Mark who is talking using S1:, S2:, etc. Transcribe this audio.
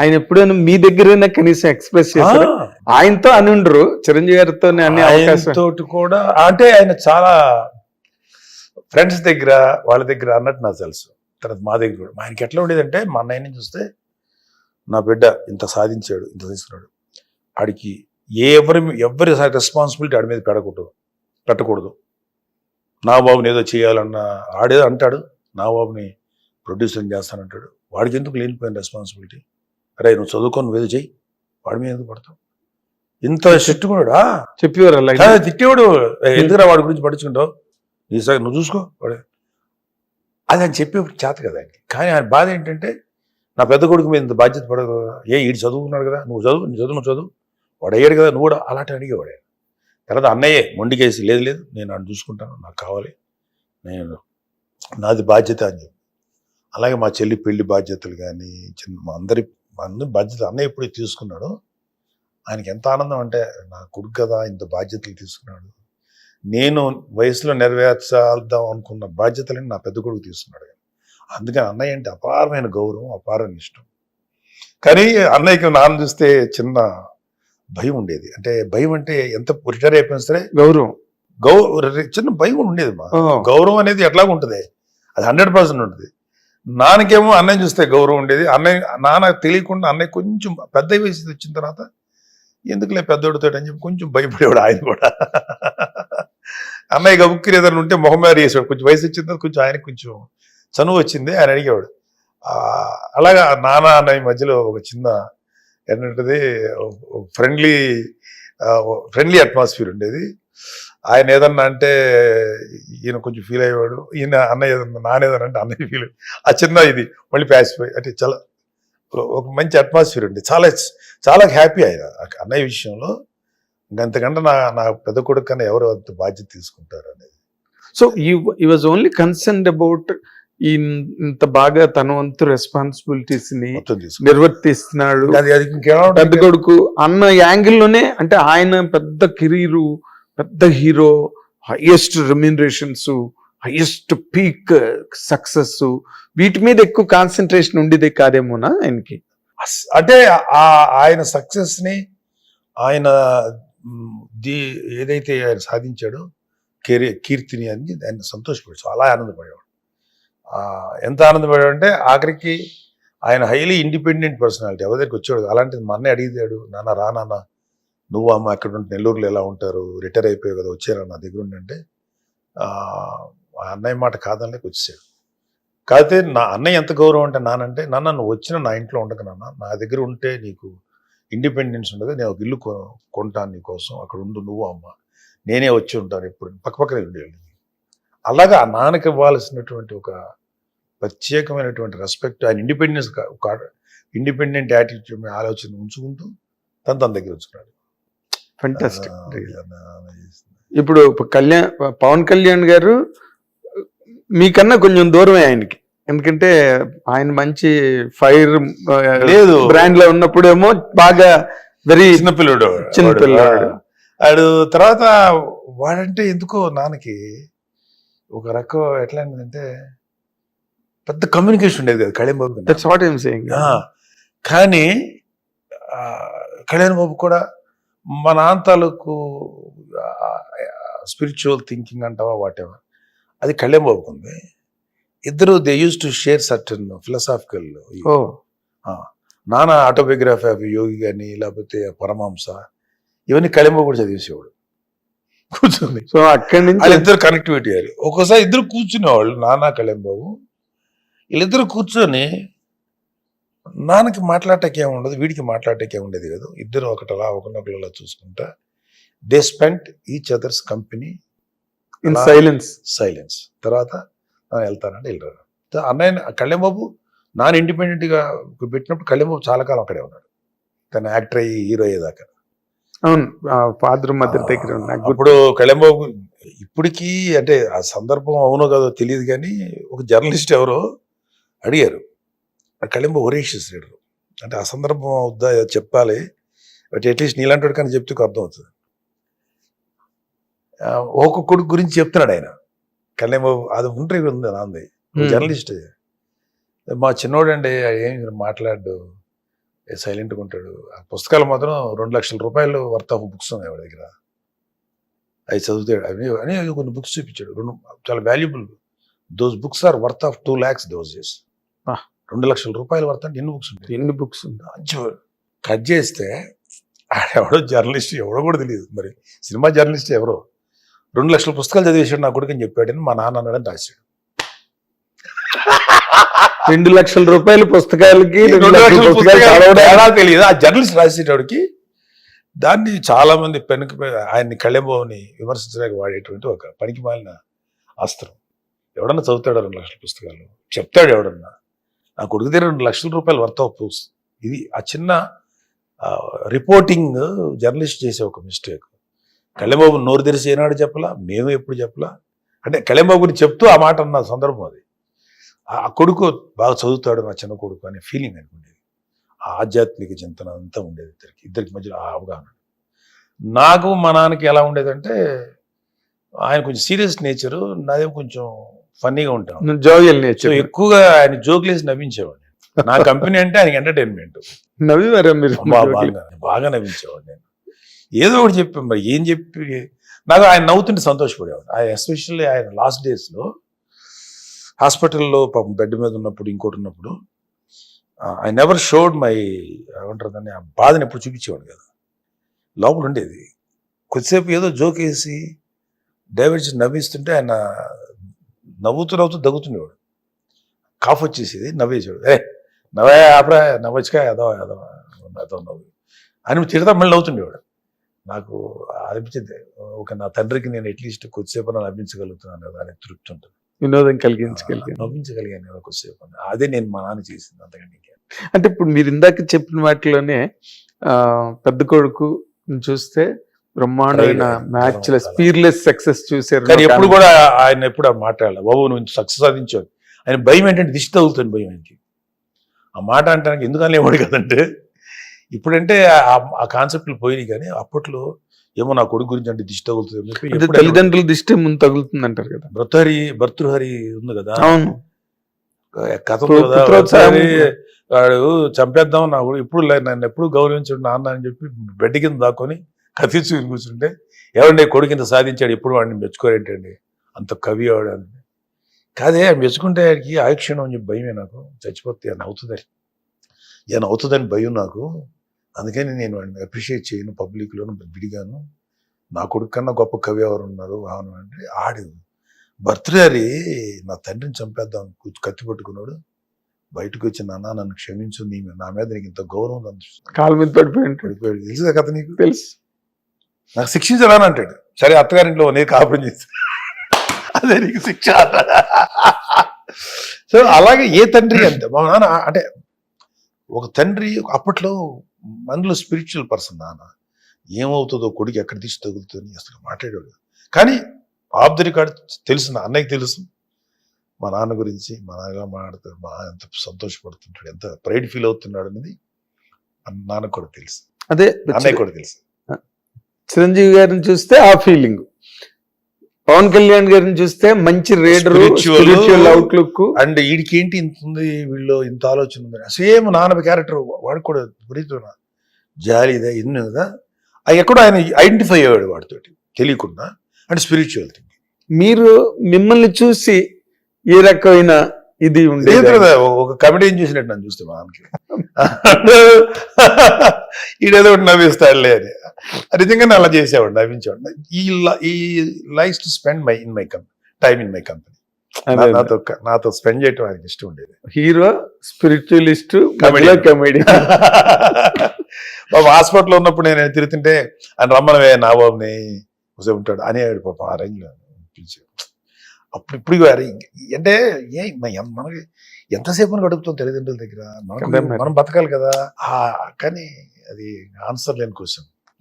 S1: ఆయన ఎప్పుడైనా మీ దగ్గరైనా కనీసం ఎక్స్ప్రెస్ చేశారు. ఆయనతో అని ఉండరు. చిరంజీవి గారితో
S2: తోటి కూడా అంటే ఆయన చాలా ఫ్రెండ్స్ దగ్గర వాళ్ళ దగ్గర అన్నట్టు నాకు తెలుసు. తర్వాత మా దగ్గర కూడా. ఆయనకి ఎట్లా ఉండేదంటే మా అన్నయ్యని చూస్తే నా బిడ్డ ఇంత సాధించాడు ఇంత తీసుకున్నాడు. ఆడికి ఏ ఎవరి ఎవరి రెస్పాన్సిబిలిటీ ఆడి మీద పెడకూడదు పెట్టకూడదు. నా బాబుని ఏదో చేయాలన్న ఆడేదో అంటాడు. నా బాబుని ప్రొడ్యూసర్ చేస్తానంటాడు. వాడికి ఎందుకు లేనిపోయిన రెస్పాన్సిబిలిటీ అరే నువ్వు చదువుకొని ఏదో చెయ్యి. వాడి మీద పడతావు? ఇంత కూడా
S1: చెప్పేవారు
S2: తిట్టేవాడు. "ఏ, ఎందుకురా వాడి గురించి పట్టించుకుంటావు? నీ సగం నువ్వు చూసుకో వాడు. అది అని చెప్పి చేత కదా కానీ ఆయన బాధ ఏంటంటే నా పెద్ద కొడుకు మీద ఇంత బాధ్యత పడదు ఏ ఈడు చదువుకున్నాడు కదా. నువ్వు చదువు నీ చదువు నువ్వు చదువు. వాడు అయ్యాడు కదా నువ్వు కూడా. అలాంటి అడిగేవాడు ఆయన. తర్వాత అన్నయ్యే మొండికేసి లేదు లేదు. నేను ఆయన చూసుకుంటాను నాకు కావాలి. నేను నాది బాధ్యత అని చెప్పి. అలాగే మా చెల్లి పెళ్ళి బాధ్యతలు కానీ చిన్న మా అందరి అందరి బాధ్యత అన్నయ్య ఎప్పుడు తీసుకున్నాడో. ఆయనకి ఎంత ఆనందం అంటే నా కొడుకు కదా ఇంత బాధ్యతలు తీసుకున్నాడు. నేను వయసులో నెరవేర్చాల్దాం అనుకున్న బాధ్యతలని నా పెద్ద కొడుకు తీసుకున్నాడు అందుకని అన్నయ్య అంటే అపారమైన గౌరవం అపారమైన ఇష్టం. కానీ అన్నయ్యకి నాన్న చూస్తే చిన్న భయం ఉండేది. అంటే భయం అంటే ఎంత రిటైర్ అయిపోయినా సరే
S1: గౌరవం.
S2: గౌ చిన్న భయం ఉండేది మా. గౌరవం అనేది ఎట్లా ఉంటుంది. అది హండ్రెడ్ పర్సెంట్ ఉంటుంది. నాన్నకేమో అన్నయ్య చూస్తే గౌరవం ఉండేది. అన్నయ్య నాన్న తెలియకుండా అన్నయ్య కొంచెం పెద్ద వయసు వచ్చిన తర్వాత ఎందుకులే పెద్దోడితో అని చెప్పి కొంచెం భయపడేవాడు ఆయన కూడా. అన్నయ్య గబుక్కిరి ఏదైనా ఉంటే మొహం మీద వేసేవాడు. కొంచెం వయసు వచ్చిన తర్వాత కొంచెం ఆయనకు కొంచెం చనువు వచ్చింది ఆయన అడిగేవాడు. అలాగా నాన్న అన్నయ్య మధ్యలో ఒక చిన్న ఏంటంటది ఫ్రెండ్లీ ఫ్రెండ్లీ అట్మాస్ఫియర్ ఉండేది. ఆయన ఏదన్నా అంటే ఈయన కొంచెం ఫీల్ అయ్యేవాడు. ఈయన అన్నయ్య ఏదన్నా నాన్న ఏదన్నా అంటే అన్నయ్య ఫీల్ ఆ చిన్న ఇది మళ్ళీ ప్యాసిపోయి అంటే చాలా ఒక మంచి అట్మాస్ఫియర్ ఉంది. చాలా చాలా హ్యాపీ ఆయన. అన్నయ్య విషయంలో అంతకంటే నా నా పెద్ద కొడుకు కన్నా ఎవరు అంత బాధ్యత తీసుకుంటారు అనేది.
S1: సో ఈ వాజ్ ఓన్లీ కన్సర్న్ అబౌట్ ఇంత బాగా తన వంతు
S2: రెస్పాన్సిబిలిటీస్ని
S1: నిర్వర్తిస్తున్నాడు. పెద్ద కొడుకు అన్న యాంగిల్లోనే అంటే ఆయన పెద్ద కెరీరు పెద్ద hero highest remunerations highest peak success వీటి మీద ఎక్కువ కాన్సన్ట్రేషన్ ఉండేదే కాదేమోనా ఆయనకి?
S2: అంటే ఆ ఆయన సక్సెస్ని ఆయన ఏదైతే ఆయన సాధించాడో కెరీ కీర్తిని అని ఆయన సంతోషపడి చాలా ఆనందపడేవాడు. ఎంత ఆనందపడేవాడు అంటే ఆఖరికి ఆయన హైలీ ఇండిపెండెంట్ పర్సనాలిటీ ఎవరి దగ్గరికి వచ్చాడు అలాంటిది మా అన్నయ్య అడిగాడు నాన్న రా నాన్న నువ్వు అమ్మ అక్కడ ఉంటే నెల్లూరులో ఎలా ఉంటారు? రిటైర్ అయిపోయావు కదా వచ్చారా నా దగ్గర ఉండంటే ఆ అన్నయ్య మాట కాదనలేక వచ్చేసాడు. కాకపోతే నా అన్నయ్య ఎంత గౌరవం అంటే నానంటే నాన్న నువ్వు వచ్చిన నా ఇంట్లో ఉండక నాన్న. నా దగ్గర ఉంటే నీకు ఇండిపెండెన్స్ ఉండదు. నేను ఒక ఇల్లు కొ- కొంటాను నీకోసం అక్కడ ఉండు నువ్వు అమ్మ. నేనే వచ్చి ఉంటాను ఎప్పుడు. పక్కపక్కన ఉండేవాళ్ళు అలాగా ఆ నాన్నకి ఇవ్వాల్సినటువంటి ఒక ప్రత్యేకమైనటువంటి రెస్పెక్ట్ ఆయన ఇండిపెండెన్స్ ఒక ఇండిపెండెంట్ యాటిట్యూడ్ ఆలోచన ఉంచుకుంటూ తను తన దగ్గర ఉంచుకున్నాడు.
S1: ఫంటాస్టిక్. ఇప్పుడు కళ్యాణ్ పవన్ కళ్యాణ్ గారు మీకన్నా కొంచెం దూరమే ఆయనకి. ఎందుకంటే ఆయన మంచి ఫైర్
S2: లేదు.
S1: బ్రాండ్లో ఉన్నప్పుడేమో బాగా వెరీ
S2: చిన్నపిల్లడు
S1: చిన్నపిల్లాడు.
S2: ఆడు తర్వాత వాడంటే ఎందుకో నాన్నకి ఒక రకం ఎట్లా అంటే పెద్ద కమ్యూనికేషన్ ఉండేది కదా Kalyan Babu
S1: that's what saying
S2: కానీ కళ్యాణ్ బాబు కూడా మా నాన్న తాలూకు స్పిరిచువల్ థింకింగ్ అంటావా వాట్ ఎవర్ అది కళ్యాణ్ ఉంది ఇద్దరు they used to share certain philosophical
S1: ఓ.
S2: నాన్న ఆటోబయోగ్రఫీ ఆఫ్ యోగి కానీ లేకపోతే పరమాంస ఇవన్నీ కళింబ కూడా చదివేసేవాడు. కూర్చొని
S1: సో అక్కడి నుంచి
S2: వాళ్ళిద్దరు కనెక్టివిటీ అయ్యారు. ఒక్కోసారి ఇద్దరు కూర్చునేవాళ్ళు నాన్న కళింబాబు వీళ్ళిద్దరు కూర్చొని నాన్నకి మాట్లాడటానికి ఏమి ఉండదు వీడికి మాట్లాడటానికి ఏమి ఉండేది కదా. ఇద్దరు ఒకటలా ఒకరినొకరు అలా చూసుకుంటా they spent each others company
S1: in silence
S2: silence తర్వాత "ఆ, వెళ్తానంటే వెళ్ళారు. త- అన్నయ్య కళ్యాణబాబు నాన్ ఇండిపెండెంట్గా పెట్టినప్పుడు కళ్యాణబాబు చాలా కాలం అక్కడే ఉన్నాడు. తను యాక్టర్ అయ్యి హీరో అయ్యేదాకా.
S1: అవును ఫాదర్ మదర్ దగ్గర.
S2: ఇప్పుడు కళ్యాణబాబు ఇప్పటికీ అంటే ఆ సందర్భం అవునో కాదో తెలియదు కానీ ఒక జర్నలిస్ట్ ఎవరో అడిగారు ఒరేషియస్ లీడర్ అంటే ఆ సందర్భం అవుద్దా ఏదో చెప్పాలి. బట్ అట్లీస్ట్ నీలాంటి కానీ చెప్తే అర్థం అవుతుంది. ఆ, ఒక కొడుకు గురించి చెప్తున్నాడు ఆయన. కళ్యాణబాబు అది ఉంటే ఉంది నాంది. జర్నలిస్ట్. మా చిన్నోడు అండి ఏం మాట్లాడు సైలెంట్గా ఉంటాడు. ఆ పుస్తకాలు మాత్రం రెండు లక్షల రూపాయలు వర్త్ ఆఫ్ బుక్స్ ఉన్నాయి వాడి దగ్గర. అవి చదువుతాడు. అవి అని కొన్ని బుక్స్ చూపించాడు. రెండు చాలా valuable. Those books are worth of two lakhs those days. రెండు లక్షల రూపాయలు వర్త్ అంటే ఎన్ని బుక్స్ ఉంటాయి?
S1: ఎన్ని బుక్స్
S2: మంచి కట్ చేస్తే ఆడెవడో జర్నలిస్ట్ ఎవడో కూడా తెలియదు. మరి సినిమా జర్నలిస్ట్ ఎవరో? రెండు లక్షల పుస్తకాలు చదివేసాడు నా కొడుకు అని చెప్పాడని మా నాన్న అన్నాడని రాశాడు.
S1: రెండు లక్షల రూపాయల పుస్తకాలకి
S2: తెలియదు. ఆ జర్నలిస్ట్ రాసేటోడికి దాన్ని చాలా మంది పెనుక ఆయన్ని కళ్యాణబాబుని విమర్శించడానికి వాడేటువంటి ఒక పనికి మాలిన అస్త్రం. ఎవడన్నా చదువుతాడు రెండు లక్షల పుస్తకాలు? చెప్తాడు ఎవడన్నా? నా కొడుకు దగ్గర రెండు లక్షల రూపాయలు వర్త్ ఆఫ్ బుక్స్ ఇది ఆ చిన్న రిపోర్టింగ్ జర్నలిస్ట్ చేసే ఒక మిస్టేక్ కళ్యాణబాబు నోరు తెరిచి ఏనాడు చెప్పలా? మేము ఎప్పుడు చెప్పలా? అంటే కళ్యాణబాబు గురించి చెప్తూ ఆ మాట అన్న సందర్భం అది. ఆ కొడుకు బాగా చదువుతాడు నా చిన్న కొడుకు అనే ఫీలింగ్ అనుకుండేది ఆ ఆధ్యాత్మిక చింతన అంతా ఉండేది ఇద్దరికి. ఇద్దరికి మధ్యలో ఆ అవగాహన. నాకు మా నాన్నకి ఎలా ఉండేదంటే ఆయన కొంచెం సీరియస్ నేచరు నాదేం కొంచెం ఫన్నీగా ఉంటాం.
S1: జోవియల్
S2: సో
S1: నేచర్
S2: ఎక్కువగా ఆయన జోక్లేసి నవ్వించేవాడిని. నా కంపెనీ అంటే ఆయనకి ఎంటర్టైన్మెంట్
S1: నవ్వివారా మీరు?
S2: బాగా బాగా నవ్వించేవాడు నేను. ఏదో ఒకటి చెప్పి మరి ఏం చెప్పి నాకు ఆయన నవ్వుతుంటే సంతోషపడేవాడు ఆయన ఎస్పెషల్లీ ఆయన లాస్ట్ డేస్లో హాస్పిటల్లో పాపం బెడ్ మీద ఉన్నప్పుడు ఇంకోటి ఉన్నప్పుడు ఐ నెవర్ షోడ్ మై ఏమంటారు దాన్ని ఆ బాధని ఎప్పుడు చూపించేవాడు కదా. లోపల ఉండేది. కొద్దిసేపు ఏదో జోక్ వేసి డైవర్స్ నవ్విస్తుంటే ఆయన నవ్వుతూ నవ్వుతూ దగ్గుతుండేవాడు. కాఫ్ వచ్చేసేది నవ్వేసాడు ఏ నవ్వే ఆపరా నవ్వచ్చుగా ఏదో ఏదో ఏదో నవ్వు. అని తిడతా మళ్ళీ నవ్వుతుండేవాడు. నాకు అనిపించింది ఒక నా తండ్రికి నేను అట్లీస్ట్ కొద్దిసేపు నవ్వించగలుగుతున్నాను కదా అని తృప్తి ఉంటుంది.
S1: వినోదం కలిగించగలిగాను.
S2: నవ్వించగలిగాను కదా కొద్దిసేపు. అదే నేను మా నాన్న చేసింది అంతకంటే.
S1: అంటే ఇప్పుడు మీరు ఇందాక చెప్పిన వాటిలోనే పెద్ద కొడుకు చూస్తే బ్రహ్మాండమైన. మ్యాచ్. స్పీర్లెస్ సక్సెస్ చూసారు
S2: కానీ ఎప్పుడు కూడా ఆయన ఎప్పుడు మాట్లాడాలి బాబు నువ్వు సక్సెస్ సాధించావు. ఆయన భయం ఏంటంటే దిష్టి తగులుతుంది భయం ఆయనకి. ఆ మాట అంటానికి ఎందుకు అనేవాడు కదంటే ఇప్పుడంటే ఆ- కాన్సెప్ట్లు పోయినాయి కానీ అప్పట్లో ఏమో నా కొడుకు గురించి అంటే దిష్టి తగులుతుంది అని చెప్పి
S1: తల్లిదండ్రుల దిష్టి ముందు తగులుతుంది అంటారు కదా.
S2: భర్తహరి భర్తృహరి ఉంది కదా.
S1: అవును.
S2: కథ వాడు చంపేద్దాం నా కూడా ఇప్పుడు నన్ను ఎప్పుడు గౌరవించడు నాన్న అని చెప్పి బెడ్ కింద దాక్కొని కథించు కూర్చుంటే ఏమండి కొడుకు ఇంత సాధించాడు ఎప్పుడు వాడిని మెచ్చుకోరేంటండి? అంత కవి వాడు అని కాదే ఆయన మెచ్చుకుంటే ఆయనకి ఆయుక్షణం అని చెప్పి భయమే నాకు. చచ్చిపోతే ఆయన అవుతుందని. ఈయన అవుతుందని భయం నాకు. అందుకని నేను వాడిని అప్రిషియేట్ చేయను పబ్లిక్లోను విడిగాను. నా కొడుకు కన్నా గొప్ప కవి ఎవరు ఉన్నారు? అవును అంటే ఆడు భర్తృహరి నా తండ్రిని చంపేద్దాం కత్తి పట్టుకున్నాడు. బయటకు వచ్చి నాన్న నన్ను క్షమించు నీ మీద- నా మీద నీకు ఇంత గౌరవం ఉంది"
S1: కాలు మీద పడిపోయి ఉంటాడు.
S2: పడిపోయాడు. తెలుసు కథ నీకు?
S1: తెలుసు.
S2: నాకు శిక్షించరాని అంటాడు. సరే అత్తగారింట్లో నేను కాపురం చేసి అదే నీకు శిక్ష సో అలాగే ఏ తండ్రి అంతే మా నాన్న అంటే ఒక తండ్రి అప్పట్లో మనలో స్పిరిచువల్ పర్సన్ నాన్న. ఏమవుతుందో కొడుకు ఎక్కడ తీసి తగులుతుంది అసలు మాట్లాడాడు కానీ ఆఫ్ ది రికార్డ్ తెలుసు నా అన్నయ్యకి తెలుసు. మా నాన్న గురించి మా నాన్న ఎలా మాట్లాడతాడు మా నాన్న ఎంత సంతోషపడుతుంటాడు ఎంత ప్రైడ్ ఫీల్ అవుతున్నాడు అనేది మా నాన్నకు కూడా తెలుసు.
S1: అదే
S2: అన్నయ్య కూడా తెలుసు.
S1: చిరంజీవి గారిని చూస్తే ఆ ఫీలింగ్. పవన్ కళ్యాణ్ గారిని చూస్తే మంచి రేడర్. స్పిరిచువల్ అవుట్లుక్
S2: అండ్ వీడికి ఏంటి ఇంత ఉంది వీళ్ళు ఇంత ఆలోచన ఉంది? సేమ్ నాన్న క్యారెక్టర్ వాడు కూడా విపరీతమైన జాలి ఇదే ఇన్ని కదా? ఎక్కడో ఆయన ఐడెంటిఫై అయ్యాడు వాడితోటి తెలియకుండా. అంటే స్పిరిచువల్ థింగ్
S1: మీరు మిమ్మల్ని చూసి ఏ రకమైన ఇది ఉండేది?
S2: ఒక కమెడీని చూసినట్టు నన్ను చూస్తే మా ఈడేదో ఒకటి నవ్విస్తాడులే అని. నిజంగానే అలా చేసేవాడు నవ్వించేవాడు. ఈ ఈ life to spend my in my company time in my company. నాతో నాతో స్పెండ్ చేయటం ఆయనకి ఇష్టం ఉండేది.
S1: Hero spiritualist
S2: Comedian.
S1: Comedy
S2: Babu హాస్పిటల్లో ఉన్నప్పుడు నేను తిరుగుతుంటే ఆయన రమ్మనవే నా బాబుని. ఒకసారి ఉంటాడు. అనేవాడు పాపం ఆ రేంజ్లో అప్పుడు ఇప్పుడు అంటే ఏ మనకి ఎంతసేపు గడుపుతాం తల్లిదండ్రుల దగ్గర? మనకు
S1: మరి.
S2: మనం బతకాలి కదా. కానీ అది ఆన్సర్ లేని క్వశ్చన్